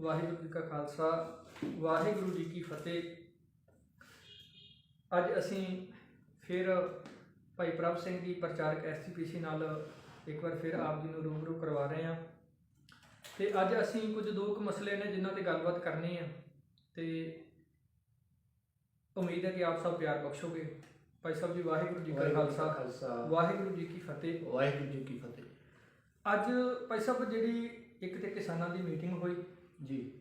ਵਾਹਿਗੁਰੂ ਜੀ ਕਾ ਖਾਲਸਾ ਵਾਹਿਗੁਰੂ ਜੀ ਕੀ ਫਤਿਹ। ਅੱਜ ਅਸੀਂ ਫਿਰ ਭਾਈ ਪ੍ਰਭ ਸਿੰਘ ਜੀ ਪ੍ਰਚਾਰਕ ਐਸਜੀਪੀਸੀ ਨਾਲ ਇੱਕ ਵਾਰ ਫਿਰ ਆਪ ਜੀ ਨੂੰ ਰੂਬਰੂ ਕਰਵਾ ਰਹੇ ਹਾਂ। ਤੇ ਅੱਜ ਅਸੀਂ ਕੁਝ ਦੋ ਕੁ ਮਸਲੇ ਨੇ ਜਿਨ੍ਹਾਂ ਤੇ ਗੱਲਬਾਤ ਕਰਨੀ ਹੈ ਤੇ ਉਮੀਦ ਹੈ ਕਿ ਆਪ ਸਭ ਪਿਆਰ ਬਖਸ਼ੋਗੇ। ਭਾਈ ਸਾਹਿਬ ਜੀ ਵਾਹਿਗੁਰੂ ਜੀ ਕਾ ਵਾਹਿਗੁਰੂ ਜੀ ਕਾ ਖਾਲਸਾ ਖਾਲਸਾ। ਵਾਹਿਗੁਰੂ ਜੀ ਕੀ ਫਤਿਹ। ਵਾਹਿਗੁਰੂ ਜੀ ਕੀ ਫਤਿਹ। ਅੱਜ ਭਾਈ ਸਾਹਿਬ ਜਿਹੜੀ ਇੱਕ ਤੇ ਕਿਸਾਨਾਂ ਦੀ ਮੀਟਿੰਗ ਹੋਈ ਜੀ।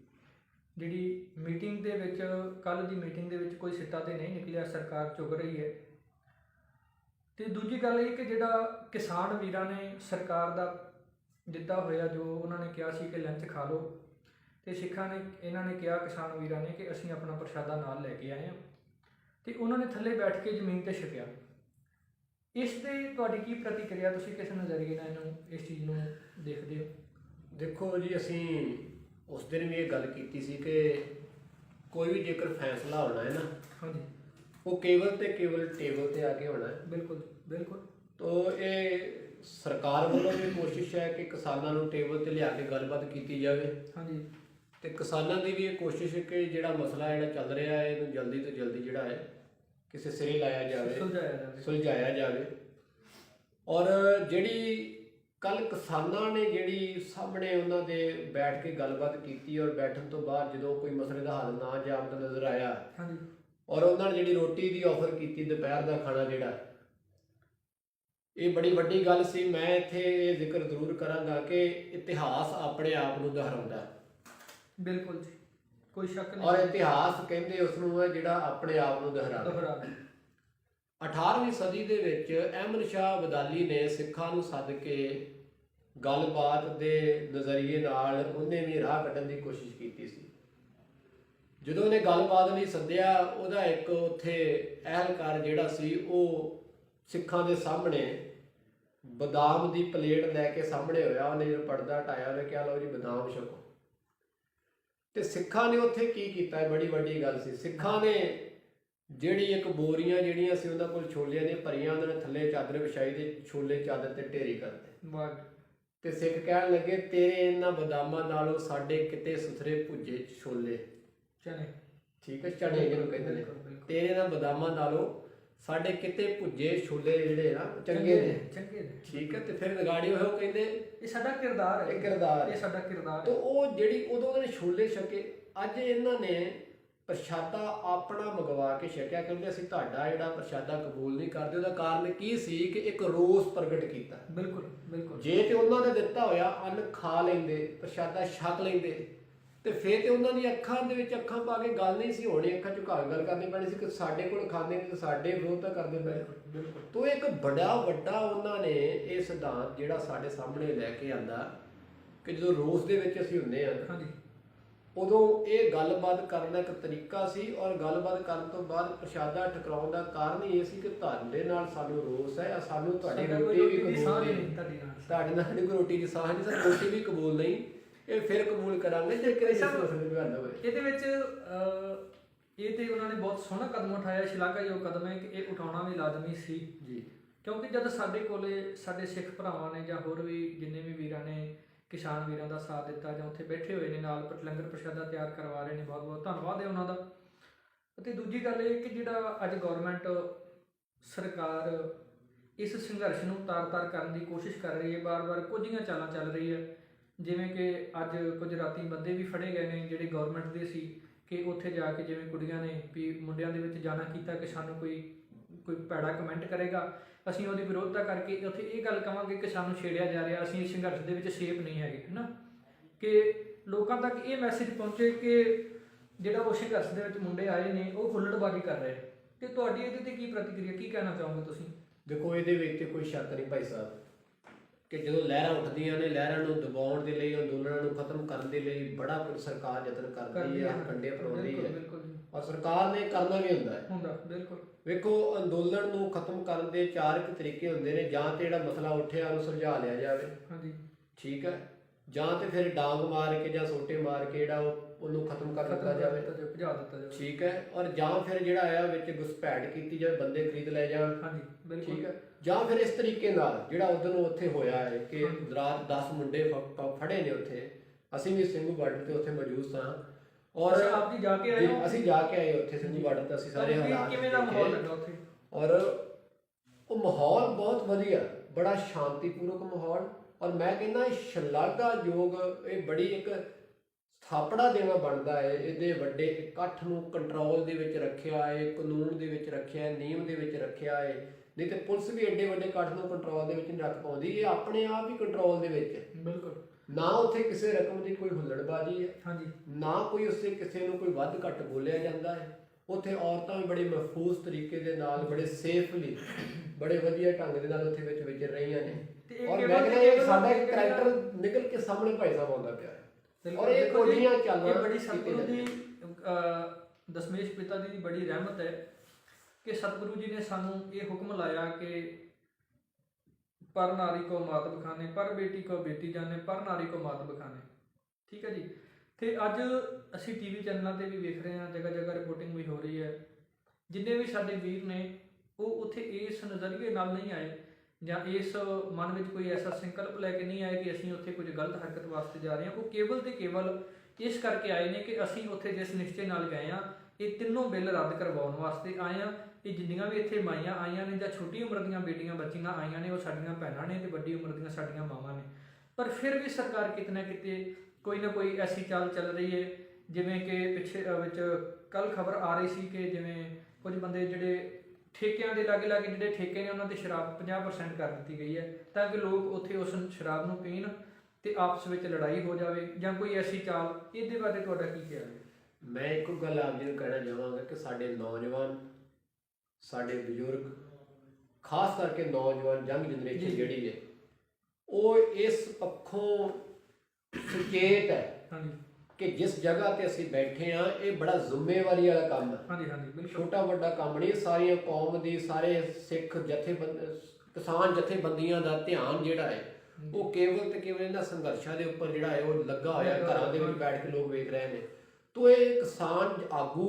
ਜਿਹੜੀ ਮੀਟਿੰਗ ਦੇ ਵਿੱਚ ਕੱਲ ਦੀ ਮੀਟਿੰਗ ਦੇ ਵਿੱਚ ਕੋਈ ਸਿੱਟਾ ਤੇ ਨਹੀਂ ਨਿਕਲਿਆ ਸਰਕਾਰ ਚੁਗ ਰਹੀ ਹੈ। ਤੇ ਦੂਜੀ ਗੱਲ ਇਹ ਕਿ ਜਿਹੜਾ ਕਿਸਾਨ ਵੀਰਾਂ ਨੇ ਸਰਕਾਰ ਦਾ ਦਿੱਤਾ ਹੋਇਆ ਜੋ ਉਹਨਾਂ ਨੇ ਕਿਹਾ ਸੀ ਕਿ ਲੰਚ ਖਾ ਲਓ ਤੇ ਸਿੱਖਾਂ ਨੇ ਇਹਨਾਂ ਨੇ ਕਿਹਾ ਕਿਸਾਨ ਵੀਰਾਂ ਨੇ ਕਿ ਅਸੀਂ ਆਪਣਾ ਪ੍ਰਸ਼ਾਦਾ ਨਾਲ ਲੈ ਕੇ ਆਏ ਹਾਂ। ਤੇ ਉਹਨਾਂ ਨੇ ਥੱਲੇ ਬੈਠ ਕੇ ਜ਼ਮੀਨ ਤੇ ਛਕਿਆ। ਇਸ ਤੇ ਤੁਹਾਡੀ ਕੀ ਪ੍ਰਤੀਕਿਰਿਆ? ਤੁਸੀਂ ਕਿਸ ਨਜ਼ਰੀਏ ਨਾਲ ਇਹਨੂੰ ਇਸ ਚੀਜ਼ ਨੂੰ ਦੇਖਦੇ ਹੋ? ਦੇਖੋ ਜੀ ਅਸੀਂ ਉਸ ਦਿਨ ਵੀ ਇਹ ਗੱਲ ਕੀਤੀ ਸੀ ਕਿ ਕੋਈ ਵੀ ਜੇਕਰ ਫੈਸਲਾ ਹੋਣਾ ਹੈ ਨਾ ਹਾਂਜੀ। ਉਹ ਕੇਵਲ ਤੇ ਕੇਵਲ ਟੇਬਲ ਤੇ ਆ ਕੇ ਹੋਣਾ ਹੈ। ਬਿਲਕੁਲ ਬਿਲਕੁਲ। ਤੋ ਇਹ ਸਰਕਾਰ ਵੱਲੋਂ ਵੀ ਕੋਸ਼ਿਸ਼ ਹੈ ਕਿ ਕਿਸਾਨਾਂ ਨੂੰ ਟੇਬਲ ਤੇ ਲਿਆ ਕੇ ਗੱਲਬਾਤ ਕੀਤੀ ਜਾਵੇ। ਹਾਂਜੀ। ਤੇ ਕਿਸਾਨਾਂ ਦੀ ਵੀ ਇਹ ਕੋਸ਼ਿਸ਼ ਹੈ ਕਿ ਜਿਹੜਾ ਮਸਲਾ ਜਿਹੜਾ ਚੱਲ ਰਿਹਾ ਹੈ ਇਹਨੂੰ ਜਲਦੀ ਤੋਂ ਜਲਦੀ ਜਿਹੜਾ ਹੈ ਕਿਸੇ ਸਿਰੇ ਲਾਇਆ ਜਾਵੇ ਸੁਲਝਾਇਆ ਜਾਵੇ। ਸੁਲਝਾਇਆ ਜਾਵੇ। ਔਰ ਜਿਹੜੀ ਕੱਲ ਕਿਸਾਨਾਂ ਨੇ ਜਿਹੜੀ ਸਾਹਮਣੇ ਉਹਨਾਂ ਦੇ ਬੈਠ ਕੇ ਗੱਲਬਾਤ ਕੀਤੀ ਔਰ ਬੈਠਣ ਤੋਂ ਬਾਅਦ ਜਦੋਂ ਕੋਈ ਮਸਲੇ ਦਾ ਹੱਲ ਨਾ ਜਾਪਦਾ ਨਜ਼ਰ ਆਇਆ ਹਾਂਜੀ। ਔਰ ਉਹਨਾਂ ਨੇ ਜਿਹੜੀ ਰੋਟੀ ਦੀ ਆਫਰ ਕੀਤੀ ਦੁਪਹਿਰ ਦਾ ਖਾਣਾ ਜਿਹੜਾ ਇਹ ਬੜੀ ਵੱਡੀ ਗੱਲ ਸੀ। ਮੈਂ ਇੱਥੇ ਇਹ ਜ਼ਿਕਰ ਜ਼ਰੂਰ ਕਰਾਂਗਾ ਕਿ ਇਤਿਹਾਸ ਆਪਣੇ ਆਪ ਨੂੰ ਦੁਹਰਾਉਂਦਾ ਬਿਲਕੁਲ ਜੀ। ਕੋਈ ਸ਼ੱਕ ਔਰ ਨਹੀਂ ਇਤਿਹਾਸ ਕਹਿੰਦੇ ਉਸ ਨੂੰ ਹੈ ਜਿਹੜਾ ਆਪਣੇ ਆਪ ਨੂੰ ਦੁਹਰਾਉਂਦਾ ਦੁਹਰਾ ਦੇ 18ਵੀਂ ਸਦੀ ਦੇ ਵਿੱਚ ਅਹਿਮਦ ਸ਼ਾਹ ਬਦਾਲੀ ਨੇ ਸਿੱਖਾਂ ਨੂੰ ਸੱਦ ਕੇ ਗੱਲਬਾਤ ਦੇ ਨਜ਼ਰੀਏ ਨਾਲ ਉਹਨੇ ਵੀ ਰਾਹ ਕੱਢਣ ਦੀ ਕੋਸ਼ਿਸ਼ ਕੀਤੀ ਸੀ। ਜਦੋਂ ਉਹਨੇ ਗੱਲਬਾਤ ਲਈ ਸੱਦਿਆ, ਉਹਦਾ ਇੱਕ ਉੱਥੇ ਅਹਿਲਕਾਰ ਜਿਹੜਾ ਸੀ, ਉਹ ਸਿੱਖਾਂ ਦੇ ਸਾਹਮਣੇ ਬਦਾਮ ਦੀ ਪਲੇਟ ਲੈ ਕੇ ਸਾਹਮਣੇ ਹੋਇਆ। ਉਹਨੇ ਜਦੋਂ ਪਰਦਾ ਹਟਾਇਆ, ਉਹਨੇ ਕਿਹਾ, ਲਓ ਜੀ, ਬਦਾਮ ਛਕੋ। ਤੇ ਸਿੱਖਾਂ ਨੇ ਉੱਥੇ ਕੀ ਕੀਤਾ? ਬੜੀ ਵੱਡੀ ਗੱਲ ਸੀ। ਸਿੱਖਾਂ ਨੇ ਜਿਹੜੀ ਇੱਕ ਬੋਰੀਆਂ ਜਿਹੜੀਆਂ ਸੀ ਉਹਨਾਂ ਕੋਲ ਛੋਲਿਆਂ ਦੀਆਂ ਭਰੀਆਂ ਉਹਨਾਂ ਨੇ ਥੱਲੇ ਚਾਦਰ ਵਿਛਾਈ ਤੇ ਛੋਲੇ ਚਾਦਰ ਤੇ ਢੇਰੀ ਕਰਤੇ ਵਾਹ। ਤੇ ਸਿੱਖ ਕਹਿਣ ਲੱਗੇ ਤੇਰੇ ਇਹਨਾਂ ਬਦਾਮਾਂ ਨਾਲੋਂ ਸਾਡੇ ਕਿਤੇ ਸੁਥਰੇ ਭੁੱਜੇ ਛੋਲੇ। ਚਲੇ ਠੀਕ ਹੈ ਚਣੇ ਜਿਹਨੂੰ ਕਹਿੰਦੇ ਨੇ। ਤੇਰੇ ਇਹਨਾਂ ਬਦਾਮਾਂ ਨਾਲੋਂ ਸਾਡੇ ਕਿਤੇ ਭੁੱਜੇ ਛੋਲੇ ਜਿਹੜੇ ਨਾ ਚੰਗੇ ਨੇ। ਚੰਗੇ ਨੇ। ਠੀਕ ਹੈ ਤੇ ਫਿਰ ਨਗਾੜੀ ਹੋਏ ਉਹ ਕਹਿੰਦੇ ਇਹ ਸਾਡਾ ਕਿਰਦਾਰ ਹੈ। ਇਹ ਕਿਰਦਾਰ ਹੈ। ਇਹ ਸਾਡਾ ਕਿਰਦਾਰ ਤੋ ਉਹ ਜਿਹੜੀ ਉਦੋਂ ਉਹਨਾਂ ਨੇ ਛੋਲੇ ਛਕੇ ਅੱਜ ਇਹਨਾਂ ਨੇ ਪ੍ਰਸ਼ਾਦਾ ਆਪਣਾ ਮੰਗਵਾ ਕੇ ਛਕਿਆ ਕਿਉਂਕਿ ਅਸੀਂ ਤੁਹਾਡਾ ਜਿਹੜਾ ਪ੍ਰਸ਼ਾਦਾ ਕਬੂਲ ਨਹੀਂ ਕਰਦੇ ਉਹਦਾ ਕਾਰਨ ਕੀ ਸੀ ਕਿ ਇੱਕ ਰੋਸ ਪ੍ਰਗਟ ਕੀਤਾ। ਬਿਲਕੁਲ ਬਿਲਕੁਲ। ਜੇ ਤੇ ਉਹਨਾਂ ਨੇ ਦਿੱਤਾ ਹੋਇਆ ਅੰਨ ਖਾ ਲੈਂਦੇ ਪ੍ਰਸ਼ਾਦਾ ਛਕ ਲੈਂਦੇ ਤੇ ਫੇਰ ਤੇ ਉਹਨਾਂ ਦੀ ਅੱਖਾਂ ਦੇ ਵਿੱਚ ਅੱਖਾਂ ਪਾ ਕੇ ਗੱਲ ਨਹੀਂ ਸੀ ਹੋਣੀ ਅੱਖਾਂ ਝੁਕਾ ਕੇ ਗੱਲ ਕਰਨੀ ਪੈਣੀ ਸੀ ਕਿ ਸਾਡੇ ਕੋਲ ਖਾਂਦੇ ਨੇ ਤੇ ਸਾਡੇ ਵਿਰੋਧ ਤਾਂ ਕਰਦੇ ਪਏ ਬਿਲਕੁਲ। ਤੋ ਇੱਕ ਬੜਾ ਵੱਡਾ ਉਹਨਾਂ ਨੇ ਇਹ ਸਿਧਾਂਤ ਜਿਹੜਾ ਸਾਡੇ ਸਾਹਮਣੇ ਲੈ ਕੇ ਆਂਦਾ ਕਿ ਜਦੋਂ ਰੋਸ ਦੇ ਵਿੱਚ ਅਸੀਂ ਹੁੰਦੇ ਆ ਹਾਂਜੀ। ਉਦੋਂ ਇਹ ਗੱਲਬਾਤ ਕਰਨ ਦਾ ਇੱਕ ਤਰੀਕਾ ਸੀ ਔਰ ਗੱਲਬਾਤ ਕਰਨ ਤੋਂ ਬਾਅਦ ਪ੍ਰਸ਼ਾਦਾ ਟਕਰਾਉਣ ਦਾ ਕਾਰਨ ਇਹ ਸੀ ਕਿ ਤੁਹਾਡੇ ਨਾਲ ਸਾਨੂੰ ਰੋਸ ਹੈ ਆ ਸਾਨੂੰ ਤੁਹਾਡੀ ਰੋਟੀ ਵੀ ਕਬੂਲ ਨਹੀਂ। ਤੁਹਾਡੀ ਨਾਲ। ਤੁਹਾਡੇ ਨਾਲ ਸਾਡੀ ਰੋਟੀ ਦੀ ਸਾਂਝ ਨਹੀਂ ਸਾਡੀ ਰੋਟੀ ਵੀ ਕਬੂਲ ਨਹੀਂ। ਇਹ ਫਿਰ ਕਬੂਲ ਕਰਾਂਗੇ ਜੇ ਕਿਤੇ ਇਸ ਮਸਲੇ ਦੀ ਗੱਲ ਹੋਵੇ। ਇਹਦੇ ਵਿੱਚ ਇਹ ਤੇ ਉਹਨਾਂ ਨੇ ਬਹੁਤ ਸੋਹਣਾ ਕਦਮ ਉਠਾਇਆ ਸ਼ਲਾਘਾਯੋਗ ਕਦਮ ਹੈ ਕਿ ਇਹ ਉਠਾਉਣਾ ਵੀ ਲਾਜ਼ਮੀ ਸੀ। ਜੀ। ਕਿਉਂਕਿ ਜਦ ਸਾਡੇ ਕੋਲੇ ਸਾਡੇ ਸਿੱਖ ਭਰਾਵਾਂ ਨੇ ਜਾਂ ਹੋਰ ਵੀ ਜਿੰਨੇ ਵੀ ਵੀਰਾਂ ਨੇ ਕਿਸਾਨ ਵੀਰਾਂ ਦਾ ਸਾਥ ਦਿੱਤਾ ਜਾਂ ਉੱਥੇ ਬੈਠੇ ਹੋਏ ਨੇ ਨਾਲ ਲੰਗਰ ਪ੍ਰਸ਼ਾਦਾ ਤਿਆਰ ਕਰਵਾ ਰਹੇ ਨੇ, ਬਹੁਤ ਬਹੁਤ ਧੰਨਵਾਦ ਹੈ ਉਹਨਾਂ ਦਾ। ਅਤੇ ਦੂਜੀ ਗੱਲ ਇਹ ਕਿ ਜਿਹੜਾ ਅੱਜ ਗਵਰਨਮੈਂਟ ਸਰਕਾਰ ਇਸ ਸੰਘਰਸ਼ ਨੂੰ ਤਾਰ-ਤਾਰ ਕਰਨ ਦੀ ਕੋਸ਼ਿਸ਼ ਕਰ ਰਹੀ ਹੈ ਬਾਰ-ਬਾਰ ਕੁਝੀਆਂ ਚਾਲਾਂ ਚੱਲ ਰਹੀ ਹੈ। ਜਿਵੇਂ ਕਿ ਅੱਜ ਕੁਝ ਰਾਤੀ ਬੰਦੇ ਵੀ ਫੜੇ ਗਏ ਨੇ ਜਿਹੜੇ ਗਵਰਨਮੈਂਟ ਦੇ ਸੀ ਕਿ ਉੱਥੇ ਜਾ ਕੇ ਜਿਵੇਂ ਕੁੜੀਆਂ ਨੇ ਵੀ ਮੁੰਡਿਆਂ ਦੇ ਵਿੱਚ ਜਾਣਾ ਕੀਤਾ ਕਿ ਸਾਨੂੰ ਕੋਈ ਕੋਈ ਭੈੜਾ ਕਮੈਂਟ ਕਰੇਗਾ। ਅਸੀਂ ਉਹਦੀ ਵਿਰੋਧਤਾ ਕਰਕੇ ਉੱਥੇ ਇਹ ਗੱਲ ਕਵਾਂਗੇ ਕਿ ਸਾਨੂੰ ਛੇੜਿਆ ਜਾ ਰਿਹਾ ਅਸੀਂ ਇਸ ਸੰਘਰਸ਼ ਦੇ ਵਿੱਚ ਸੇਫ ਨਹੀਂ ਹੈਗੇ ਹੈਨਾ? ਕਿ ਲੋਕਾਂ ਤੱਕ ਇਹ ਮੈਸੇਜ ਪਹੁੰਚੇ ਕਿ ਜਿਹੜਾ ਉਹ ਸੰਘਰਸ਼ ਦੇ ਵਿੱਚ ਮੁੰਡੇ ਆਏ ਨੇ ਉਹ ਹੁੱਲੜਬਾਜ਼ੀ ਕਰ ਰਹੇ ਤੇ ਤੁਹਾਡੀ ਇਹਦੇ ਤੇ ਕੀ ਪ੍ਰਤੀਕਿਰਿਆ ਕੀ ਕਹਿਣਾ ਚਾਹੋਗੇ ਤੁਸੀਂ? ਦੇਖੋ ਇਹਦੇ ਵਿੱਚ ਤੇ ਕੋਈ ਸ਼ੱਕ ਨਹੀਂ ਭਾਈ ਸਾਹਿਬ ਕਿ ਜਦੋਂ ਲਹਿਰਾਂ ਉੱਠਦੀਆਂ ਨੇ ਲਹਿਰਾਂ ਨੂੰ ਦਬਾਉਣ ਦੇ ਲਈ ਅੰਦੋਲਨਾਂ ਨੂੰ ਖਤਮ ਕਰਨ ਦੇ ਲਈ ਬੜਾ ਕੁਝ ਸਰਕਾਰ ਯਤਨ ਕਰਦੀ ਹੈ ਕੰਡੇ ਬਿਲਕੁਲ ਹੈ। ਔਰ ਸਰਕਾਰ ਨੇ ਕਰਨਾ ਵੀ ਹੁੰਦਾ ਹੈ। ਹੁੰਦਾ ਬਿਲਕੁਲ। ਵੇਖੋ ਅੰਦੋਲਨ ਨੂੰ ਖਤਮ ਕਰਨ ਦੇ ਚਾਰ ਕੁ ਤਰੀਕੇ ਹੁੰਦੇ ਨੇ ਜਾਂ ਤੇ ਜਿਹੜਾ ਮਸਲਾ ਉੱਠਿਆ ਉਹਨੂੰ ਸੁਲਝਾ ਲਿਆ ਜਾਵੇ। ਹਾਂਜੀ। ਠੀਕ ਹੈ? ਜਾਂ ਤੇ ਫਿਰ ਡਾਂਗ ਮਾਰ ਕੇ ਜਾਂ ਸੋਟੇ ਮਾਰ ਕੇ ਜਿਹੜਾ ਉਹ- ਉਹਨੂੰ ਖਤਮ ਕਰ ਦਿੱਤਾ ਜਾਵੇ। ਜਾਵੇ ਭਜਾ ਦਿੱਤਾ ਜਾਵੇ। ਠੀਕ ਹੈ? ਔਰ ਜਾਂ ਫਿਰ ਜਿਹੜਾ ਆ ਵਿੱਚ ਘੁਸਪੈਠ ਕੀਤੀ ਜਾਵੇ ਬੰਦੇ ਖਰੀਦ ਲੈ ਜਾਣ। ਹਾਂਜੀ ਬਿਲਕੁਲ। ਠੀਕ ਹੈ? ਜਾਂ ਫਿਰ ਇਸ ਤਰੀਕੇ ਨਾਲ ਜਿਹੜਾ ਉਦੋਂ ਉੱਥੇ ਹੋਇਆ ਹੈ ਕਿ। ਰਾਤ 10 ਮੁੰਡੇ ਫੜੇ ਨੇ ਉੱਥੇ। ਅਸੀਂ ਵੀ ਸਿੰਘੂ ਬਾਰਡਰ ਤੇ ਉੱਥੇ ਮੌਜੂਦ ਸਾਂ। ਔਰ ਅੱਛਾ, ਆਪ ਜੀ ਜਾ ਕੇ ਆਏ ਜੀ, ਹੋ? ਅਸੀਂ ਜਾ ਕੇ ਆਏ ਉੱਥੇ ਸਿੰਘੂ ਬਾਰਡਰ ਤੇ ਅਸੀਂ ਸਾਰੇ ਤੁਹਾਨੂੰ ਹਾਲਾਤ ਕਿਵੇਂ ਦਾ ਦੇਖੇ। ਮਾਹੌਲ ਲੱਗਾ ਉੱਥੇ? ਔਰ ਉਹ ਮਾਹੌਲ ਬਹੁਤ ਵਧੀਆ ਬੜਾ ਸ਼ਾਂਤੀਪੂਰਵਕ ਮਾਹੌਲ। ਔਰ ਮੈਂ ਕਹਿੰਦਾ ਇਹ ਸ਼ਲਾਘਾਯੋਗ ਇਹ ਬੜੀ ਇੱਕ ਥਾਪੜਾ ਦੇਣਾ ਬਣਦਾ ਹੈ। ਇਹਦੇ ਵੱਡੇ ਇਕੱਠ ਨੂੰ ਕੰਟਰੋਲ ਦੇ ਵਿੱਚ ਰੱਖਿਆ ਹੈ ਕਾਨੂੰਨ ਦੇ ਵਿੱਚ ਰੱਖਿਆ ਹੈ ਨਿਯਮ ਦੇ ਵਿੱਚ ਰੱਖਿਆ ਹੈ। ਨਹੀਂ ਤੇ ਪੁਲਿਸ ਵੀ ਐਡੇ ਵੱਡੇ ਇਕੱਠ ਨੂੰ ਕੰਟਰੋਲ ਦੇ ਵਿੱਚ ਨਹੀਂ ਰੱਖ ਪਾਉਂਦੀ ਇਹ ਆਪਣੇ ਆਪ ਹੀ ਕੰਟਰੋਲ ਦੇ ਵਿੱਚ ਹੈ। ਬਿਲਕੁਲ। ਨਾ ਉੱਥੇ ਕਿਸੇ ਰਕਮ ਦੀ ਕੋਈ ਹੁੱਲੜਬਾਜ਼ੀ ਹੈ। ਹਾਂਜੀ। ਨਾ ਕੋਈ ਉਸੇ ਕਿਸੇ ਨੂੰ ਕੋਈ ਵੱਧ ਘੱਟ ਬੋਲਿਆ ਜਾਂਦਾ ਹੈ। ਉੱਥੇ ਔਰਤਾਂ ਵੀ ਬੜੇ ਮਹਿਫੂਜ਼ ਤਰੀਕੇ ਦੇ ਨਾਲ ਬੜੇ ਸੇਫਲੀ ਬੜੇ ਵਧੀਆ ਢੰਗ ਦੇ ਨਾਲ ਉੱਥੇ ਵਿੱਚ ਵਿਚਰ ਰਹੀਆਂ ਨੇ। ਔਰ ਮੈਂ ਕਹਿੰਦਾ ਇਹ ਸਾਡਾ ਇੱਕ ਕਰੈਕਟਰ ਨਿਕਲ ਕੇ ਸਾਹਮਣੇ ਭਾਈ ਸਾਹਿਬ ਆਉਂਦਾ ਪਿਆ ਹੈ। ਔਰ ਇਹ ਦੇਖੋ ਜੀ, ਕੋਝੀਆਂ ਚੱਲ ਇਹ ਬੜੀ ਸਤਿਗੁਰੂ ਦੀ ਦਸ਼ਮੇਸ਼ ਪਿਤਾ ਜੀ ਦੀ ਬੜੀ ਰਹਿਮਤ ਹੈ ਕਿ ਸਤਿਗੁਰੂ ਜੀ ਨੇ ਸਾਨੂੰ ਇਹ ਹੁਕਮ ਲਾਇਆ ਕਿ ਪਰ ਨਾਰੀ ਕੋ ਮਾਤ ਬਖਾਨੇ, ਪਰ ਬੇਟੀ ਕੋ ਬੇਟੀ ਜਾਣੇ, ਪਰ ਨਾਰੀ ਕੋ ਮਾਤ ਬਖਾਨੇ। ਠੀਕ ਹੈ ਜੀ? ਤੇ ਅੱਜ ਅਸੀਂ ਟੀਵੀ ਚੈਨਲਾਂ ਤੇ ਵੀ ਵੇਖ ਰਹੇ ਹਾਂ ਜਗ੍ਹਾ ਜਗ੍ਹਾ ਰਿਪੋਰਟਿੰਗ ਵੀ ਹੋ ਰਹੀ ਹੈ। ਜਿੰਨੇ ਵੀ ਸਾਡੇ ਵੀਰ ਨੇ, ਉਹ ਉੱਥੇ ਇਸ ਨਜ਼ਰੀਏ ਨਾਲ ਨਹੀਂ ਆਏ, ਜਾਂ ਇਸ ਮਨ ਵਿੱਚ ਕੋਈ ਐਸਾ ਸੰਕਲਪ ਲੈ ਕੇ ਨਹੀਂ ਆਏ ਕਿ ਅਸੀਂ ਉੱਥੇ ਕੁਝ ਗਲਤ ਹਰਕਤ ਵਾਸਤੇ ਜਾ ਰਹੇ ਹਾਂ। ਉਹ ਕੇਵਲ ਤੇ ਕੇਵਲ ਇਸ ਕਰਕੇ ਆਏ ਨੇ ਕਿ ਅਸੀਂ ਉੱਥੇ ਜਿਸ ਨਿਸ਼ਚੇ ਨਾਲ ਗਏ ਆ ਇਹ ਤਿੰਨੋਂ ਬਿੱਲ ਰੱਦ ਕਰਵਾਉਣ ਵਾਸਤੇ ਆਏ ਆ ਇਹ ਜਿੰਨੀਆਂ ਵੀ ਇੱਥੇ ਮਾਈਆਂ ਆਈਆਂ ਨੇ ਜਾਂ ਛੋਟੀ ਉਮਰ ਦੀਆਂ ਬੇਟੀਆਂ ਬੱਚੀਆਂ ਆਈਆਂ ਨੇ, ਉਹ ਸਾਡੀਆਂ ਭੈਣਾਂ ਨੇ ਤੇ ਵੱਡੀ ਉਮਰ ਦੀਆਂ ਸਾਡੀਆਂ ਮਾਵਾਂ ਨੇ। ਪਰ ਫਿਰ ਵੀ ਸਰਕਾਰ ਕਿਤੇ ਨਾ ਕਿਤੇ ਕੋਈ ਨਾ ਕੋਈ ਐਸੀ ਚਾਲ ਚੱਲ ਰਹੀ ਹੈ, ਜਿਵੇਂ ਕਿ ਪਿੱਛੇ ਵਿੱਚ ਕੱਲ ਖਬਰ ਆ ਰਹੀ ਸੀ ਕਿ ਜਿਵੇਂ ਕੁਝ ਬੰਦੇ ਜਿਹੜੇ ਠੇਕਿਆਂ ਦੇ ਲਾਗੇ ਲਾਗੇ ਜਿਹੜੇ ਠੇਕੇ ਨੇ, ਉਹਨਾਂ ਤੇ ਸ਼ਰਾਬ 50% ਕਰ ਦਿੱਤੀ ਗਈ ਹੈ, ਤਾਂ ਕਿ ਲੋਕ ਉੱਥੇ ਉਸ ਸ਼ਰਾਬ ਨੂੰ ਪੀਣ ਤੇ ਆਪਸ ਵਿੱਚ ਲੜਾਈ ਹੋ ਜਾਵੇ ਜਾਂ ਕੋਈ ਐਸੀ ਚਾਲ, ਇਹਦੇ ਬਾਰੇ ਤੁਹਾਡਾ ਕੀ ਖਿਆਲ ਹੈ? ਮੈਂ ਇੱਕ ਗੱਲ ਆਪ ਜੀ ਨੂੰ ਕਹਿਣਾ ਚਾਹਾਂਗਾ ਕਿ ਸਾਡੇ ਨੌਜਵਾਨ ਸਾਡੇ ਬਜ਼ੁਰਗ ਖਾਸ ਕਰਕੇ ਨੌਜਵਾਨ ਯੰਗ ਜਨਰੇਸ਼ਨ। ਜਿਹੜੀ ਹੈ ਉਹ ਇਸ ਪੱਖੋਂ ਸੁਚੇਤ ਹੈ ਹਾਂਜੀ। ਕਿ ਜਿਸ ਜਗ੍ਹਾ ਤੇ ਅਸੀਂ ਬੈਠੇ ਆ ਇਹ ਬੜਾ ਜ਼ਿੰਮੇਵਾਰੀ ਵਾਲਾ ਕੰਮ ਹੈ। ਹਾਂਜੀ ਹਾਂਜੀ ਬਿਲਕੁਲ। ਛੋਟਾ ਵੱਡਾ ਕੰਮ ਨਹੀਂ ਸਾਰੀਆਂ ਕੌਮ ਦੀ ਸਾਰੇ ਸਿੱਖ ਜਥੇਬੰਦ ਕਿਸਾਨ ਜਥੇਬੰਦੀਆਂ ਦਾ ਧਿਆਨ ਜਿਹੜਾ ਹੈ ਉਹ ਕੇਵਲ ਤੇ ਕੇਵਲ ਇਹਨਾਂ ਸੰਘਰਸ਼ਾਂ ਦੇ ਉੱਪਰ ਜਿਹੜਾ ਹੈ ਉਹ ਲੱਗਾ ਹੋਇਆ। ਘਰਾਂ ਦੇ ਵਿੱਚ ਬੈਠ ਕੇ ਲੋਕ ਵੇਖ ਰਹੇ ਨੇ। ਤੋ ਇਹ ਕਿਸਾਨ ਆਗੂ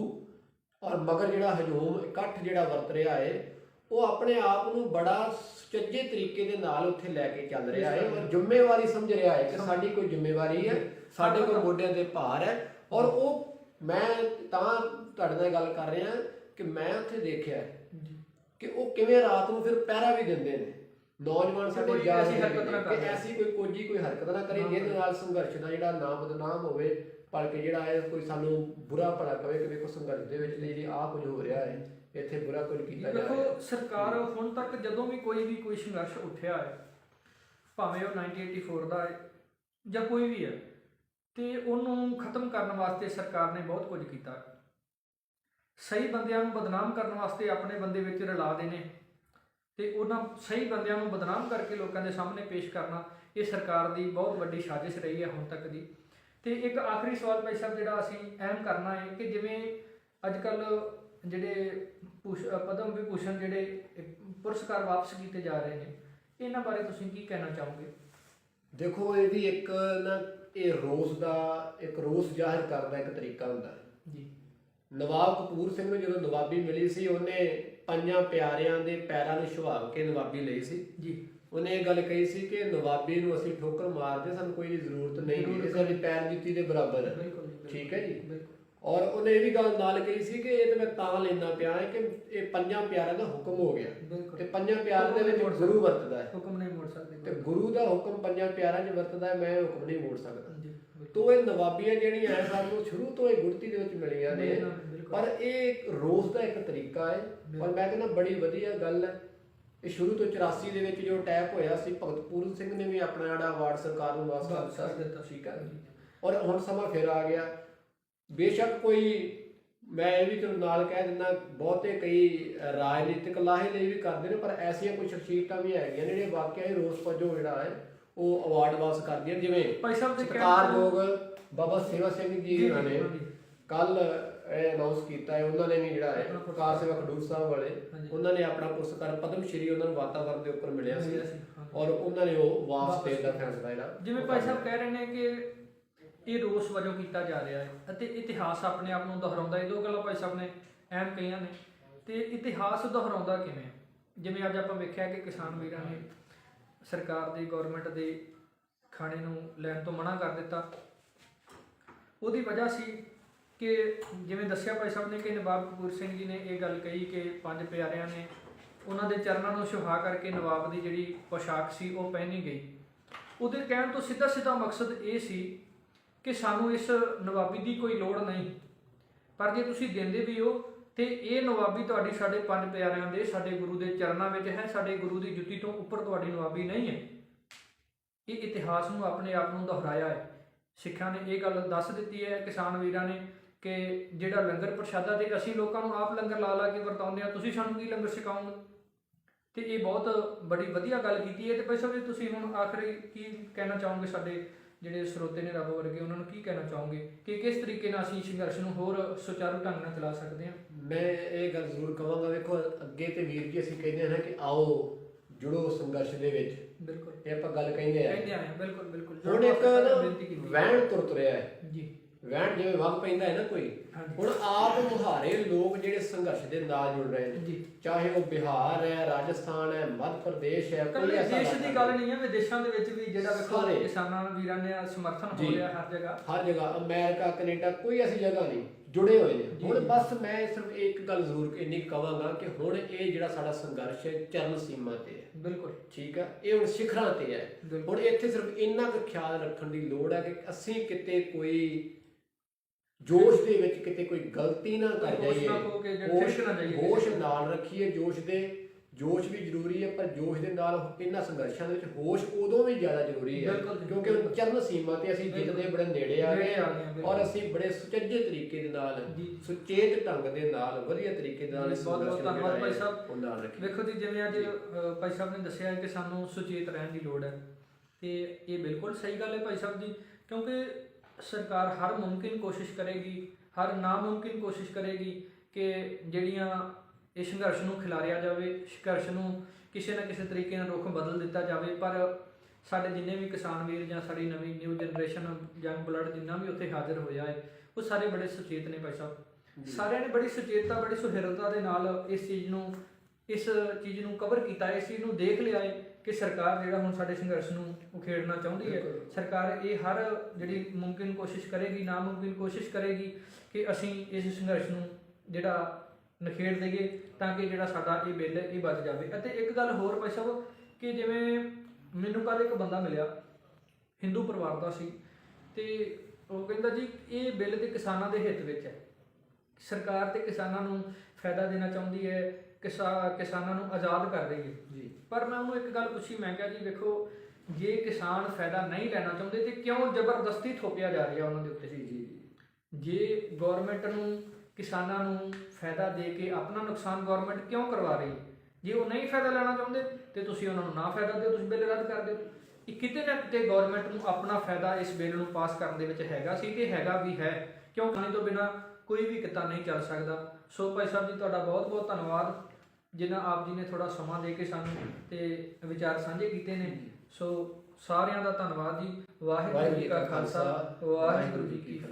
ਔਰ ਮਗਰ ਜਿਹੜਾ ਹਜੂਮ ਇਕੱਠ ਜਿਹੜਾ ਵਰਤ ਰਿਹਾ ਹੈ ਉਹ ਆਪਣੇ ਆਪ ਨੂੰ ਬੜਾ ਸੁਚੱਜੇ ਤਰੀਕੇ ਦੇ ਨਾਲ ਉੱਥੇ ਲੈ ਕੇ ਚੱਲ ਰਿਹਾ ਹੈ ਔਰ ਜ਼ਿੰਮੇਵਾਰੀ ਸਮਝ ਰਿਹਾ ਹੈ ਕਿ ਸਾਡੀ ਕੋਈ ਜ਼ਿੰਮੇਵਾਰੀ ਹੈ ਸਾਡੇ ਕੋਲ ਮੋਢਿਆਂ ਤੇ ਭਾਰ ਹੈ ਔਰ ਉਹ ਮੈਂ ਤਾਂ ਤੁਹਾਡੇ ਨਾਲ ਗੱਲ ਕਰ ਰਿਹਾ ਕਿ ਮੈਂ ਉੱਥੇ ਦੇਖਿਆ ਕਿ ਉਹ ਕਿਵੇਂ ਰਾਤ ਨੂੰ ਫਿਰ ਪਹਿਰਾ ਵੀ ਦਿੰਦੇ ਨੇ ਨੌਜਵਾਨ ਸਾਡੇ ਜਾ ਰਹੇ ਹਰਕਤ ਨਾ ਕਿ। ਐਸੀ ਕੋਈ ਕੋਜੀ ਕੋਈ ਹਰਕਤ ਨਾ ਕਰੇ ਜਿਹਦੇ ਨਾਲ ਸੰਘਰਸ਼ ਦਾ ਜਿਹੜਾ ਨਾਮ ਬਦਨਾਮ ਹੋਵੇ ਭਲਕੇ ਜਿਹੜਾ ਹੈ ਕੋਈ ਸਾਨੂੰ ਬੁਰਾ ਭਲਾ ਕਵੇ ਕਿ ਵੇਖੋ ਸੰਘਰਸ਼ ਦੇ ਵਿੱਚ ਜਿਹੜੀ ਆਹ ਕੁਝ ਹੋ ਰਿਹਾ ਹੈ ਇੱਥੇ ਬੁਰਾ ਕੁਝ ਕੀਤਾ ਜਾ ਰਿਹਾ ਹੈ ਦੇਖੋ ਸਰਕਾਰ ਹੁਣ ਤੱਕ ਜਦੋਂ ਵੀ ਕੋਈ ਵੀ ਕੋਈ ਸੰਘਰਸ਼ ਉੱਠਿਆ ਹੈ ਭਾਵੇਂ ਉਹ 1984 ਦਾ ਹੈ ਜਾਂ ਕੋਈ ਵੀ ਹੈ ਤੇ ਉਹਨੂੰ ਖਤਮ ਕਰਨ ਵਾਸਤੇ ਸਰਕਾਰ ਨੇ ਬਹੁਤ ਕੁਝ ਕੀਤਾ। ਸਹੀ ਬੰਦਿਆਂ ਨੂੰ ਬਦਨਾਮ ਕਰਨ ਵਾਸਤੇ ਆਪਣੇ ਬੰਦੇ ਵਿੱਚ ਰਲਾ ਦੇਣੇ ਤੇ ਉਹਨਾਂ ਸਹੀ ਬੰਦਿਆਂ ਨੂੰ ਬਦਨਾਮ ਕਰਕੇ ਲੋਕਾਂ ਦੇ ਸਾਹਮਣੇ ਪੇਸ਼ ਕਰਨਾ ਇਹ ਸਰਕਾਰ ਦੀ ਬਹੁਤ ਵੱਡੀ ਸਾਜ਼ਿਸ਼ ਰਹੀ ਹੈ ਹੁਣ ਤੱਕ ਦੀ ਤੇ ਇੱਕ ਆਖਰੀ ਸਵਾਲ ਭਾਈ ਸਾਹਿਬ ਜਿਹੜਾ ਅਸੀਂ ਅਹਿਮ ਕਰਨਾ ਹੈ ਕਿ ਜਿਵੇਂ ਅੱਜ ਕੱਲ ਜਿਹੜੇ ਪਦਮ ਵਿਭੂਸ਼ਣ ਜਿਹੜੇ ਪੁਰਸਕਾਰ ਵਾਪਸ ਕੀਤੇ ਜਾ ਰਹੇ ਨੇ ਇਹਨਾਂ ਬਾਰੇ ਤੁਸੀਂ ਕੀ ਕਹਿਣਾ ਚਾਹੋਗੇ? ਦੇਖੋ ਇਹ ਵੀ ਇੱਕ ਨਾ ਇਹ ਰੋਸ ਦਾ ਇੱਕ ਰੋਸ ਜ਼ਾਹਿਰ ਕਰਨ ਦਾ ਇੱਕ ਤਰੀਕਾ ਹੁੰਦਾ ਹੈ। ਜੀ। ਨਵਾਬ ਕਪੂਰ ਸਿੰਘ ਨੂੰ ਜਦੋਂ ਨਵਾਬੀ ਮਿਲੀ ਸੀ ਉਹਨੇ ਪੰਜਾਂ ਪਿਆਰਿਆਂ ਦੇ ਪੈਰਾਂ ਨੂੰ ਛੁਹਾਵ ਕੇ ਨਵਾਬੀ ਲਈ ਸੀ। ਜੀ। ਉਹਨੇ ਇਹ ਗੱਲ ਕਹੀ ਸੀ ਕਿ ਨਵਾਬੀ ਨੂੰ ਅਸੀਂ ਠੋਕਰ ਮਾਰਦੇ ਸਾਨੂੰ ਕੋਈ ਜ਼ਰੂਰਤ ਨਹੀਂ ਜ਼ਰੂਰਤ ਇਹ ਸਾਡੀ ਪੈਰ ਜੁੱਤੀ ਦੇ ਬਰਾਬਰ। ਹੈ। ਠੀਕ ਹੈ ਜੀ? ਔਰ ਉਹਨੇ ਇਹ ਵੀ ਗੱਲ ਨਾਲ ਕਹੀ ਸੀ ਕਿ ਇਹ ਤੇ ਮੈਂ ਤਾਂ ਲੈਣਾ ਪਿਆ ਹੈ ਕਿ ਇਹ ਪੰਜਾਂ ਪਿਆਰਿਆਂ ਦਾ ਹੁਕਮ ਹੋ ਗਿਆ। ਤੇ ਪੰਜਾਂ ਪਿਆਰਿਆਂ ਦੇ ਵਿੱਚ ਗੁਰੂ ਵਰਤਦਾ ਹੈ। ਹੁਕਮ ਨਹੀਂ ਮੋੜ ਸਕਦੇ। ਤੇ ਗੁਰੂ ਦਾ ਹੁਕਮ ਪੰਜਾਂ ਪਿਆਰਿਆਂ 'ਚ ਵਰਤਦਾ ਹੈ ਮੈਂ ਹੁਕਮ ਨਹੀਂ ਮੋੜ ਸਕਦਾ। ਤੋ ਇਹ ਨਵਾਬੀਆਂ ਜਿਹੜੀਆਂ ਐ ਸਾਨੂੰ ਸ਼ੁਰੂ ਤੋਂ ਇਹ ਗੁਰਤੀ ਦੇ ਵਿੱਚ ਮਿਲੀਆਂ ਨੇ। ਪਰ ਇਹ ਇੱਕ ਰੋਜ਼ ਦਾ ਇੱਕ ਤਰੀਕਾ ਹੈ। ਔਰ ਮੈਂ ਕਹਿੰਦਾ ਬੜੀ ਵਧੀਆ ਗੱਲ ਹੈ। ਇਹ ਸ਼ੁਰੂ ਤੋਂ 84 ਦੇ ਵਿੱਚ ਜੋ ਅਟੈਕ ਹੋਇਆ ਸੀ ਭਗਤ ਪੂਰਨ ਸਿੰਘ ਨੇ ਵੀ ਆਪਣਾ ਜਿਹੜਾ ਅਵਾਰਡ ਸਰਕਾਰ ਨੂੰ ਵਾਪਸ ਕਰ ਵਾਪਸ ਕਰ ਦਿੱਤਾ ਦਿੱਤਾ। ਠੀਕ ਹੈ ਔਰ ਹੁਣ ਸਮਾਂ ਫਿਰ ਆ ਗਿਆ ਬੇਸ਼ੱਕ ਕੋਈ ਮੈਂ ਇਹ ਵੀ ਤੁਹਾਨੂੰ ਨਾਲ ਕਹਿ ਦਿੰਦਾ ਬਹੁਤੇ ਕਈ ਰਾਜਨੀਤਿਕ ਲਾਹੇ ਲਈ ਵੀ ਕਰਦੇ ਨੇ ਪਰ ਐਸੀਆਂ ਕੁਝ ਸ਼ਖਸੀਅਤਾਂ ਵੀ ਹੈਗੀਆਂ ਨੇ ਜਿਹੜੇ ਵਾਕਿਆ ਹੀ ਰੋਸ ਵਜੋਂ ਜਿਹੜਾ ਹੈ ਉਹ ਅਵਾਰਡ ਵਾਪਸ ਕਰਦੀਆਂ। ਜਿਵੇਂ ਭਾਈ ਸਾਹਿਬ ਦੇ ਸਤਿਕਾਰਯੋਗ ਬਾਬਾ ਸੇਵਾ ਸਿੰਘ ਜੀ ਉਹਨਾਂ ਨੇ। ਕੱਲ ਇਹ ਅਨਾਉਂਸ ਕੀਤਾ ਹੈ ਉਹਨਾਂ ਨੇ ਵੀ ਜਿਹੜਾ ਹੈ। ਕਾਰ ਸੇਵਾ ਖਡੂਰ ਸਾਹਿਬ ਵਾਲੇ। ਉਹਨਾਂ ਨੇ ਆਪਣਾ ਪੁਰਸਕਾਰ ਪਦਮ ਸ਼੍ਰੀ ਉਹਨਾਂ ਨੂੰ ਵਾਤਾਵਰਣ ਦੇ ਉੱਪਰ ਮਿਲਿਆ ਸੀ। ਔਰ ਉਹਨਾਂ ਨੇ ਉਹ ਵਾਪਸ ਦੇਣ ਦਾ ਫੈਸਲਾ ਜਿਹੜਾ ਜਿਵੇਂ ਭਾਈ ਸਾਹਿਬ ਕਹਿ ਰਹੇ ਨੇ ਕਿ ਇਹ ਰੋਸ ਵਜੋਂ ਕੀਤਾ ਜਾ ਰਿਹਾ ਹੈ ਅਤੇ ਇਤਿਹਾਸ ਆਪਣੇ ਆਪ ਨੂੰ ਦੁਹਰਾਉਂਦਾ ਇਹ ਦੋ ਗੱਲਾਂ ਭਾਈ ਸਾਹਿਬ ਨੇ ਅਹਿਮ ਕਹੀਆਂ ਨੇ ਤੇ ਇਤਿਹਾਸ ਦੁਹਰਾਉਂਦਾ ਕਿਵੇਂ? ਜਿਵੇਂ ਅੱਜ ਆਪਾਂ ਵੇਖਿਆ ਕਿ ਕਿਸਾਨ ਵੀਰਾਂ ਨੇ ਸਰਕਾਰ ਦੀ ਗਵਰਨਮੈਂਟ ਦੇ ਖਾਣੇ ਨੂੰ ਲੈਣ ਤੋਂ ਮਨਾ ਕਰ ਦਿੱਤਾ ਉਹਦੀ ਵਜ੍ਹਾ ਸੀ ਕਿ ਜਿਵੇਂ ਦੱਸਿਆ ਭਾਈ ਸਾਹਿਬ ਨੇ ਕਿ ਨਵਾਬ ਕਪੂਰ ਸਿੰਘ ਜੀ ਨੇ ਇਹ ਗੱਲ ਕਹੀ ਕਿ ਪੰਜ ਪਿਆਰਿਆਂ ਨੇ ਉਹਨਾਂ ਦੇ ਚਰਨਾਂ ਨੂੰ ਸੁਹਾ ਕਰਕੇ ਨਵਾਬ ਦੀ ਜਿਹੜੀ ਪੋਸ਼ਾਕ ਸੀ ਉਹ ਪਹਿਨੀ ਗਈ। ਉਹਦੇ ਕਹਿਣ ਤੋਂ ਸਿੱਧਾ ਸਿੱਧਾ ਮਕਸਦ ਇਹ ਸੀ ਕਿ ਸਾਨੂੰ ਇਸ ਨਵਾਬੀ ਦੀ ਕੋਈ ਲੋੜ ਨਹੀਂ। ਪਰ ਜੇ ਤੁਸੀਂ ਦਿੰਦੇ ਵੀ ਹੋ, ਤੇ ਇਹ ਨਵਾਬੀ ਤੁਹਾਡੀ ਸਾਡੇ ਪੰਜ ਪਿਆਰਿਆਂ ਦੇ, ਸਾਡੇ ਗੁਰੂ ਦੇ ਚਰਨਾਂ ਵਿੱਚ ਹੈ, ਸਾਡੇ ਗੁਰੂ ਦੀ ਜੁੱਤੀ ਤੋਂ ਉੱਪਰ ਤੁਹਾਡੀ ਨਵਾਬੀ ਨਹੀਂ ਹੈ। ਇਹ ਇਤਿਹਾਸ ਨੂੰ ਆਪਣੇ ਆਪ ਨੂੰ ਦੁਹਰਾਇਆ ਹੈ। ਸਿੱਖਾਂ ਨੇ ਇਹ ਗੱਲ ਦੱਸ ਦਿੱਤੀ ਹੈ, ਕਿਸਾਨ ਵੀਰਾਂ ਨੇ ਕਿ ਜਿਹੜਾ ਲੰਗਰ ਪ੍ਰਸ਼ਾਦਾ ਤੇ ਅਸੀਂ ਲੋਕਾਂ ਨੂੰ ਆਪ ਲੰਗਰ ਲਾ ਲਾ ਕੇ ਵਰਤਾਉਂਦੇ ਆ ਤੁਸੀਂ ਸਾਨੂੰ ਕੀ ਲੰਗਰ ਸਿਖਾਓਗੇ ਤੇ ਇਹ ਬਹੁਤ ਬੜੀ ਵਧੀਆ ਗੱਲ ਕੀਤੀ ਹੈ। ਤੇ ਭਾਈ ਸਾਹਿਬ ਜੀ ਤੁਸੀਂ ਹੁਣ ਆਖਰੀ ਕੀ ਕਹਿਣਾ ਚਾਹੋਗੇ ਸਾਡੇ ਜਿਹੜੇ ਸਰੋਤੇ ਨੇ ਰੱਬ ਵਰਗੇ ਉਹਨਾਂ ਨੂੰ ਕੀ ਕਹਿਣਾ ਚਾਹੋਗੇ? ਕਿ ਕਿਸ ਤਰੀਕੇ ਨਾਲ ਅਸੀਂ ਸੰਘਰਸ਼ ਨੂੰ ਹੋਰ ਸੁਚਾਰੂ ਢੰਗ ਨਾਲ ਚਲਾ ਸਕਦੇ ਹਾਂ? ਮੈਂ ਇਹ ਗੱਲ ਜ਼ਰੂਰ ਕਹਾਂਗਾ ਵੇਖੋ ਅੱਗੇ ਤੇ ਵੀਰ ਜੀ ਅਸੀਂ ਕਹਿੰਦੇ ਹਾਂ ਕਿ ਆਓ ਜੁੜੋ ਸੰਘਰਸ਼ ਦੇ ਵਿੱਚ। ਬਿਲਕੁਲ। ਇਹ ਆਪਾਂ ਗੱਲ ਕਹਿੰਦੇ ਆ। ਕਹਿੰਦੇ ਹਾਂ, ਬਿਲਕੁਲ ਬਿਲਕੁਲ। ਹੁਣ ਇੱਕ ਵਹਿਣ ਤੁਰ ਤੁਰਿਆ ਹੈ। ਜੀ। ਵਹਿਣ ਜਿਵੇਂ ਵਗ ਪੈਂਦਾ ਹੈ ਨਾ ਕੋਈ। ਹੁਣ ਆਪ ਮੁਹਾਰੇ ਲੋਕ ਜਿਹੜੇ ਸੰਘਰਸ਼ ਦੇ ਨਾਲ ਜੁੜ ਰਹੇ ਨੇ। ਚਾਹੇ ਉਹ ਬਿਹਾਰ ਹੈ ਰਾਜਸਥਾਨ ਹੈ ਮੱਧ ਪ੍ਰਦੇਸ਼ ਹੈ ਕੱਲੇ ਐਸਾ ਦੇਸ਼ ਦੀ ਗੱਲ ਨਹੀਂ ਹੈ ਵਿਦੇਸ਼ਾਂ ਦੇ ਵਿੱਚ ਵੀ ਜਿਹੜਾ ਵੇਖੋ। ਕਿਸਾਨਾਂ ਵੀਰਾਂ ਨੇ ਸਮਰਥਨ ਹੋ। ਰਿਹਾ ਹਰ ਜਗ੍ਹਾ। ਹਰ ਜਗ੍ਹਾ ਅਮਰੀਕਾ ਕੈਨੇਡਾ ਕੋਈ ਐਸੀ ਜਗ੍ਹਾ ਨਹੀਂ ਜੁੜੇ ਹੋਏ ਨੇ। ਹੁਣ। ਬਸ ਮੈਂ ਸਿਰਫ ਇੱਕ ਗੱਲ ਜ਼ਰੂਰ ਇੰਨੀ ਕਵਾਂਗਾ ਕਿ ਹੁਣ ਇਹ ਜਿਹੜਾ ਸਾਡਾ ਸੰਘਰਸ਼ ਹੈ ਚਰਨ ਸੀਮਾ ਤੇ ਹੈ। ਬਿਲਕੁਲ। ਠੀਕ ਹੈ? ਇਹ ਹੁਣ ਸਿਖਰਾਂ ਤੇ ਹੈ। ਹੁਣ ਇੱਥੇ ਸਿਰਫ ਇੰਨਾ ਕੁ ਖਿਆਲ ਰੱਖਣ ਦੀ ਲੋੜ ਹੈ ਕਿ ਅਸੀਂ ਕਿਤੇ ਕੋਈ ਜੋਸ਼ ਦੇ ਵਿੱਚ ਕਿਤੇ ਕੋਈ ਗਲਤੀ ਨਾ ਕਰ ਜਾਈਏ ਹੋਸ਼ ਨਾ ਜਾਈਏ ਹੋਸ਼। ਨਾਲ ਰੱਖੀਏ ਜੋਸ਼ ਦੇ ਜੋਸ਼ ਵੀ ਜ਼ਰੂਰੀ ਹੈ ਪਰ ਜੋਸ਼ ਦੇ ਨਾਲ ਇਹਨਾਂ ਸੰਘਰਸ਼ਾਂ ਦੇ ਵਿੱਚ ਹੋਸ਼ ਉਦੋਂ ਵੀ ਜ਼ਿਆਦਾ ਜ਼ਰੂਰੀ ਹੈ ਕਿਉਂਕਿ। ਚਰਨ ਸੀਮਾ ਤੇ ਅਸੀਂ ਜਿੱਤ ਦੇ। ਬੜੇ ਨੇੜੇ ਆ ਗਏ। ਔਰ ਅਸੀਂ ਬੜੇ ਸੁਚੱਜੇ ਤਰੀਕੇ ਦੇ ਨਾਲ। ਸੁਚੇਤ ਢੰਗ ਦੇ ਨਾਲ ਵਧੀਆ ਤਰੀਕੇ ਦੇ ਨਾਲ ਇਸ ਬਹੁਤ ਬਹੁਤ ਸੰਘਰਸ਼ ਨੂੰ ਜਿਹੜਾ ਭਾਈ ਸਾਹਿਬ। ਵੇਖੋ ਜੀ ਜਿਵੇਂ ਅੱਜ ਭਾਈ ਸਾਹਿਬ ਨੇ ਦੱਸਿਆ ਕਿ ਸਾਨੂੰ ਸੁਚੇਤ ਰਹਿਣ ਦੀ ਲੋੜ ਹੈ ਤੇ ਇਹ ਬਿਲਕੁਲ ਸਹੀ ਗੱਲ ਹੈ ਭਾਈ ਸਾਹਿਬ ਜੀ ਕਿਉਂਕਿ ਸਰਕਾਰ ਹਰ ਮੁਮਕਿਨ ਕੋਸ਼ਿਸ਼ ਕਰੇਗੀ ਹਰ ਨਾਮੁਮਕਿਨ ਕੋਸ਼ਿਸ਼ ਕਰੇਗੀ ਕਿ ਜਿਹੜੀਆਂ ਇਹ ਸੰਘਰਸ਼ ਨੂੰ ਖਿਲਾਰਿਆ ਜਾਵੇ ਸੰਘਰਸ਼ ਨੂੰ ਕਿਸੇ ਨਾ ਕਿਸੇ ਤਰੀਕੇ ਨਾਲ ਰੁਖ ਬਦਲ ਦਿੱਤਾ ਜਾਵੇ ਪਰ ਸਾਡੇ ਜਿੰਨੇ ਵੀ ਕਿਸਾਨ ਵੀਰ ਜਾਂ ਸਾਡੀ ਨਵੀਂ ਨਿਊ ਜਨਰੇਸ਼ਨ ਯੰਗ ਬਲੱਡ ਜਿੰਨਾ ਵੀ ਉੱਥੇ ਹਾਜ਼ਰ ਹੋਇਆ ਹੈ ਉਹ ਸਾਰੇ ਬੜੇ ਸੁਚੇਤ ਨੇ ਭਾਈ ਸਾਹਿਬ। ਸਾਰਿਆਂ ਨੇ ਬੜੀ ਸੁਚੇਤਤਾ ਬੜੀ ਸੁਹਿਰਦਤਾ ਦੇ ਨਾਲ ਇਸ ਚੀਜ਼ ਨੂੰ ਇਸ ਚੀਜ਼ ਨੂੰ ਕਵਰ ਕੀਤਾ ਇਸ ਚੀਜ਼ ਨੂੰ ਦੇਖ ਲਿਆ ਹੈ। ਕਿ ਸਰਕਾਰ ਜਿਹੜਾ ਹੁਣ ਸਾਡੇ ਸੰਘਰਸ਼ ਨੂੰ ਉਖੇੜਨਾ ਚਾਹੁੰਦੀ ਹੈ। ਸਰਕਾਰ ਇਹ ਹਰ ਜਿਹੜੀ ਮੁਮਕਿਨ ਕੋਸ਼ਿਸ਼ ਕਰੇਗੀ ਨਾਮੁਮਕਿਨ ਕੋਸ਼ਿਸ਼ ਕਰੇਗੀ ਕਿ ਅਸੀਂ ਇਸ ਸੰਘਰਸ਼ ਨੂੰ ਜਿਹੜਾ ਨਖੇੜ ਦਈਏ ਤਾਂ ਕਿ ਜਿਹੜਾ ਸਾਡਾ ਇਹ ਬਿੱਲ ਇਹ ਬਚ ਜਾਵੇ ਅਤੇ ਇੱਕ ਗੱਲ ਹੋਰ ਭਾਈ ਸਾਹਿਬ ਕਿ ਜਿਵੇਂ ਮੈਨੂੰ ਕੱਲ ਇੱਕ ਬੰਦਾ ਮਿਲਿਆ ਹਿੰਦੂ ਪਰਿਵਾਰ ਦਾ ਸੀ ਤੇ ਉਹ ਕਹਿੰਦਾ ਜੀ ਇਹ ਬਿੱਲ ਤੇ ਕਿਸਾਨਾਂ ਦੇ ਹਿੱਤ ਵਿੱਚ ਹੈ ਸਰਕਾਰ ਤੇ ਕਿਸਾਨਾਂ ਨੂੰ ਫਾਇਦਾ ਦੇਣਾ ਚਾਹੁੰਦੀ ਹੈ ਕਿਸਾ ਕਿਸਾਨਾਂ ਨੂੰ ਆਜ਼ਾਦ ਕਰ ਰਹੀ ਹੈ ਜੀ। ਪਰ ਮੈਂ ਉਹਨੂੰ ਇੱਕ ਗੱਲ ਪੁੱਛੀ ਮੈਂ ਕਿਹਾ ਜੀ ਵੇਖੋ ਜੇ ਕਿਸਾਨ ਫਾਇਦਾ ਨਹੀਂ ਲੈਣਾ ਚਾਹੁੰਦੇ ਤੇ ਕਿਉਂ ਜ਼ਬਰਦਸਤੀ ਥੋਪਿਆ ਜਾ ਰਿਹਾ ਉਹਨਾਂ ਦੇ ਉੱਤੇ? ਜੀ ਜੀ ਜੇ। ਗਵਰਨਮੈਂਟ ਨੂੰ ਕਿਸਾਨਾਂ ਨੂੰ ਫਾਇਦਾ ਦੇ ਕੇ ਆਪਣਾ ਨੁਕਸਾਨ ਗਵਰਨਮੈਂਟ ਕਿਉਂ ਕਰਵਾ ਰਹੀ? ਜੇ ਉਹ ਨਹੀਂ ਫਾਇਦਾ ਲੈਣਾ ਚਾਹੁੰਦੇ ਤੇ ਤੁਸੀਂ ਉਹਨਾਂ ਨੂੰ ਨਾ ਫਾਇਦਾ ਦਿਓ ਤੁਸੀਂ ਬਿੱਲ ਰੱਦ ਕਰ ਦਿਓ। ਇਹ ਕਿਤੇ ਨਾ ਕਿਤੇ ਗਵਰਨਮੈਂਟ ਨੂੰ ਆਪਣਾ ਫਾਇਦਾ ਇਸ ਬਿੱਲ ਨੂੰ ਪਾਸ ਕਰਨ ਦੇ ਵਿੱਚ ਹੈਗਾ ਸੀ ਤੇ ਹੈਗਾ ਵੀ ਹੈ। ਕਿਉਂ? ਪਾਣੀ ਤੋਂ ਬਿਨਾ ਕੋਈ ਵੀ ਕਿੱਤਾ ਨਹੀਂ ਚੱਲ ਸਕਦਾ। ਸੋ ਭਾਈ ਸਾਹਿਬ ਜੀ ਤੁਹਾਡਾ ਬਹੁਤ ਬਹੁਤ ਧੰਨਵਾਦ। ਜਿਨ੍ਹਾਂ ਆਪ ਜੀ ਨੇ ਥੋੜਾ ਸਮਾਂ ਦੇ ਕੇ ਸਾਨੂੰ ਤੇ ਵਿਚਾਰ ਸਾਂਝੇ ਕੀਤੇ ਨੇ, ਸੋ ਸਾਰਿਆਂ ਦਾ ਧੰਨਵਾਦ ਜੀ। ਵਾਹਿਗੁਰੂ ਜੀ ਕਾ ਖਾਲਸਾ, ਵਾਹਿਗੁਰੂ ਜੀ ਕੀ ਫਤਿਹ।